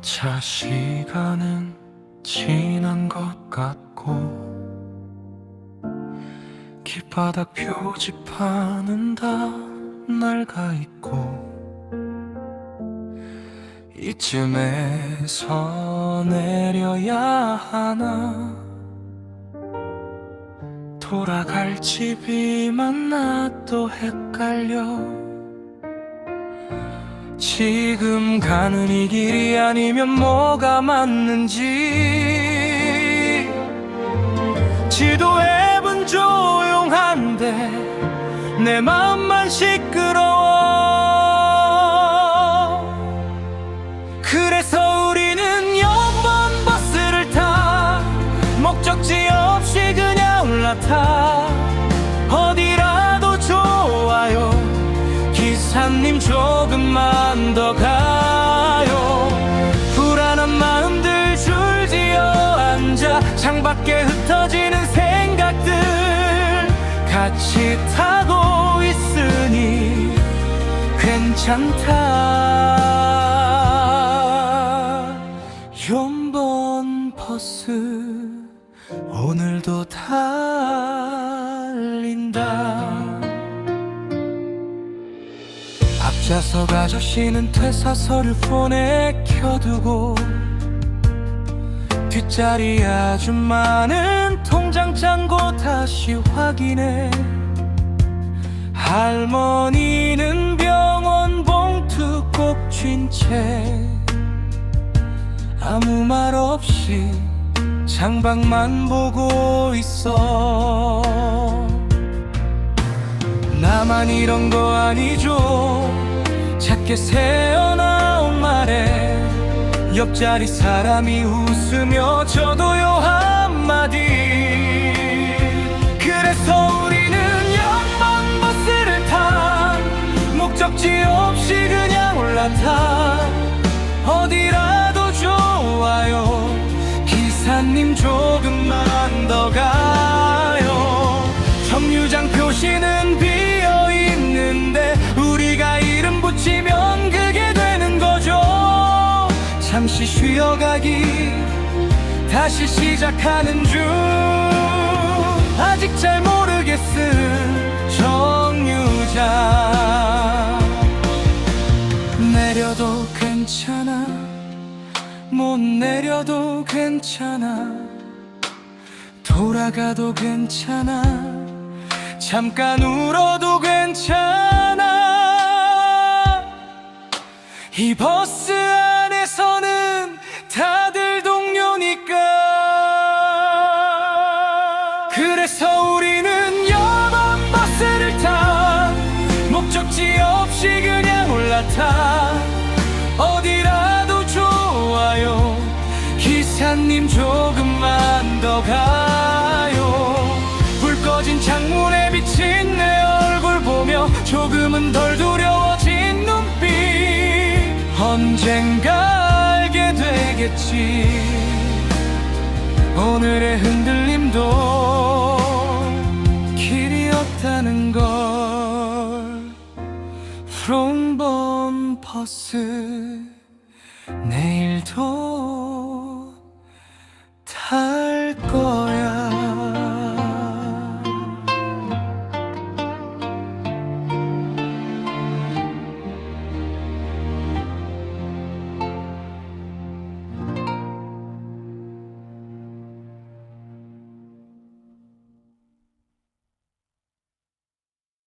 막차 시간은 지난 것 같고 길바닥 표지판은 다 낡아 있고 이쯤에서 내려야 하나? 돌아갈 집이 만나도 헷갈려. 지금 가는 이 길이 아니면 뭐가 맞는지. 지도 앱은 조용한데 내 마음만 시끄러워 없이 그냥 올라타. 어디라도 좋아요. 기사님 조금만 더 가요. 불안한 마음들 줄지어 앉아. 창밖에 흩어지는 생각들 같이 타고 있으니 괜찮다. 연번 버스 앞좌석 아저씨는 퇴사서를 폰에 켜두고 뒷자리 아줌마는 통장 잔고 다시 확인해. 할머니는 병원 봉투 꼭 쥔 채 아무 말 없이 창밖만 보고 있어. 나만 이런 거 아니죠 작게 새어나온 말에 옆자리 사람이 웃으며 저도요 한마디 잠시 쉬어가기. 다시 시작하는 중. 아직 잘 모르겠음 정류장 내려도 괜찮아? 못 내려도 괜찮아? 돌아가도 괜찮아? 잠깐 울어도 괜찮아? 이 버스 그래서 우리는 여번 버스를 타. 목적지 없이 그냥 올라타. 어디라도 좋아요. 기사님 조금만 더 가요. 불 꺼진 창문에 비친 내 얼굴 보며 조금은 덜 두려워진 눈빛. 언젠가 알게 되겠지. 오늘의 흔들림도 버스 내일도